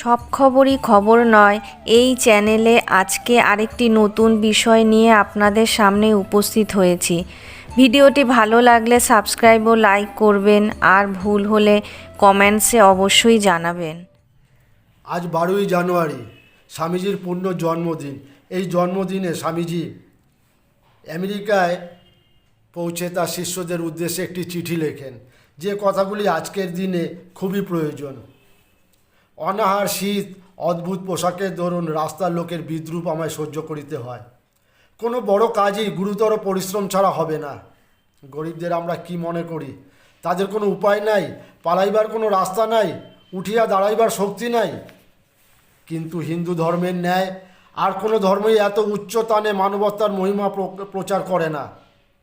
সব খবরই খবর নয়, এই চ্যানেলে আজকে আরেকটি নতুন বিষয় নিয়ে আপনাদের সামনে উপস্থিত হয়েছি। ভিডিওটি ভালো লাগলে সাবস্ক্রাইব ও লাইক করবেন আর ভুল হলে কমেন্টসে অবশ্যই জানাবেন। আজ বারোই জানুয়ারি, স্বামীজির পূর্ণ জন্মদিন। এই জন্মদিনে স্বামীজি আমেরিকায় পৌঁছে তার শিষ্যদের উদ্দেশ্যে একটি চিঠি লেখেন, যে কথাগুলি আজকের দিনে খুবই প্রয়োজন। অনাহার শীত, অদ্ভুত পোশাকের দরুন রাস্তার লোকের বিদ্রুপ আমায় সহ্য করিতে হয়। কোনো বড় কাজই গুরুতর পরিশ্রম ছাড়া হবে না। গরিবদের আমরা কি মনে করি? তাদের কোনো উপায় নাই, পালাইবার কোনো রাস্তা নাই, উঠিয়া দাঁড়াইবার শক্তি নাই। কিন্তু হিন্দু ধর্মের ন্যায় আর কোনো ধর্মই এত উচ্চতানে মানবতার মহিমা প্র- প্রচার করে না।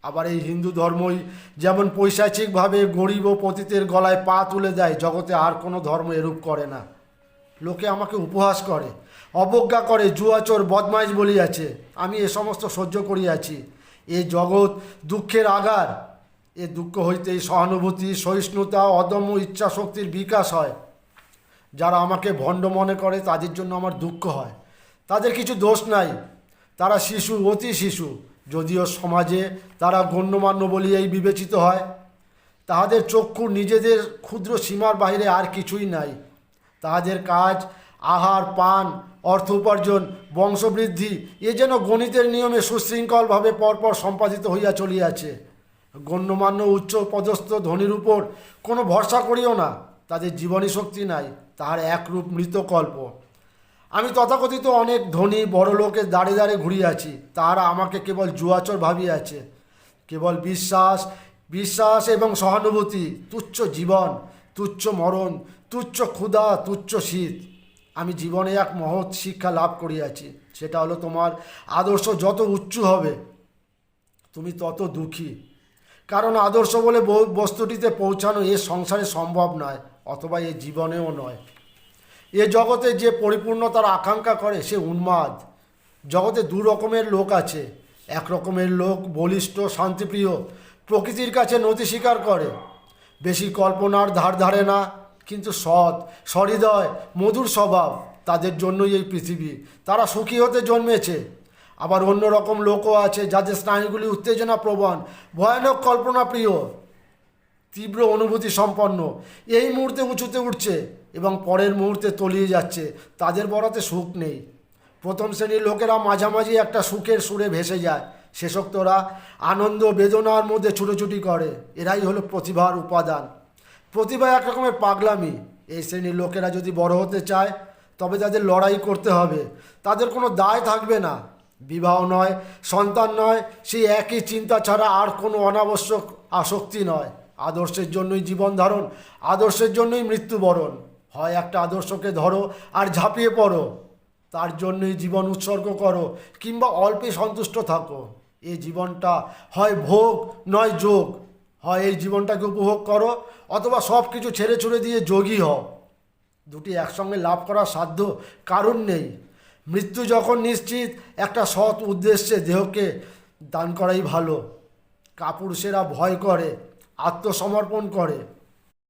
আবার এই হিন্দু ধর্মই যেমন পৈশাচিকভাবে গরিব ও পতিতের গলায় পা তুলে দেয়, জগতে আর কোনো ধর্ম এরূপ করে না। লোকে আমাকে উপহাস করে, অবজ্ঞা করে, জুয়াচোর, বদমাইশ বলিয়াছে। আমি এ সমস্ত সহ্য করিয়াছি। এ জগৎ দুঃখের আগার এ দুঃখ হইতেই সহানুভূতি, সহিষ্ণুতা, অদম্য ইচ্ছা শক্তির বিকাশ হয়। যারা আমাকে ভণ্ড মনে করে, তাদের জন্য আমার দুঃখ হয়। তাদের কিছু দোষ নাই। তারা শিশু, অতি শিশু। যদিও সমাজে তারা গণ্যমান্য বলিয়াই বিবেচিত হয়, তাহাদের চক্ষু নিজেদের ক্ষুদ্র সীমার বাইরে আর কিছুই নাই। তাহাদের কাজ, আহার, পান, অর্থ উপার্জন, বংশবৃদ্ধি, এ যেন গণিতের নিয়মে সুশৃঙ্খলভাবে পরপর সম্পাদিত হইয়া চলিয়াছে। গণ্যমান্য উচ্চ পদস্থ ধনির উপর কোনো ভরসা করিও না, তাদের জীবনী শক্তি নাই, তাহার একরূপ মৃতকল্প। আমি তথাকথিত অনেক ধনী বড় লোকের দাঁড়ে দাঁড়ে ঘুরিয়াছি, তাহারা আমাকে কেবল জুয়াচর ভাবিয়াছে। কেবল বিশ্বাস বিশ্বাস এবং সহানুভূতি, তুচ্ছ জীবন তুচ্ছ মরণ, তুচ্ছ ক্ষুধা, তুচ্ছ শীত। আমি জীবনে এক মহৎ শিক্ষা লাভ করিয়াছি। সেটা হলো তোমার আদর্শ যত উচ্চ হবে, তুমি তত দুঃখী। কারণ আদর্শ বলে বস্তুটিতে পৌঁছানো এ সংসারে সম্ভব নয়, অথবা এ জীবনেও নয়। এ জগতে যে পরিপূর্ণতার আকাঙ্ক্ষা করে, সে উন্মাদ। জগতে দু রকমের লোক আছে। এক রকমের লোক বলিষ্ঠ, শান্তিপ্রিয়, প্রকৃতির কাছে নতি স্বীকার করে। বেশি কল্পনার ধার ধারে না, কিন্তু সৎ, সহৃদয়, মধুর স্বভাব তাদের জন্যই এই পৃথিবী। তারা সুখী হতে জন্মেছে। আবার অন্য রকম লোকও আছে যাদের স্নায়ুগুলি উত্তেজনা প্রবণ ভয়ানক কল্পনা প্রিয় তীব্র অনুভূতি সম্পন্ন। এই মুহূর্তে উঁচুতে উঠছে এবং পরের মুহূর্তে তলিয়ে যাচ্ছে। তাদের বরাতে সুখ নেই। প্রথম শ্রেণির লোকেরা মাঝামাঝি একটা সুখের সুরে ভেসে যায়। শেষোক্তরা আনন্দ বেদনার মধ্যে ছুটোছুটি করে। এরাই হলো প্রতিভার উপাদান। প্রতিভা এক রকমের পাগলামি। এই শ্রেণির লোকেরা যদি বড় হতে চায়, তবে তাদের লড়াই করতে হবে। তাদের কোনো দায় থাকবে না। বিবাহ নয়, সন্তান নয়, সেই একই চিন্তা ছাড়া আর কোনো অনাবশ্যক আসক্তি নয়। আদর্শের জন্যই জীবন ধারণ, আদর্শের জন্যই মৃত্যুবরণ। হয় একটা আদর্শকে ধরো আর ঝাঁপিয়ে পড়ো। তার জন্যই জীবন উৎসর্গ করো, কিংবা অল্পে সন্তুষ্ট থাকো। এই জীবনটা হয় ভোগ, নয় যোগ। হয় এই জীবনটাকে উপভোগ করো, অথবা সব কিছু ছেড়ে ছুড়ে দিয়ে যোগী হও। দুটি একসঙ্গে লাভ করার সাধ্য কারণ নেই। মৃত্যু যখন নিশ্চিত, একটা সৎ উদ্দেশ্যে দেহকে দান করাই ভালো। কাপুরুষেরা ভয় করে, আত্মসমর্পণ করে।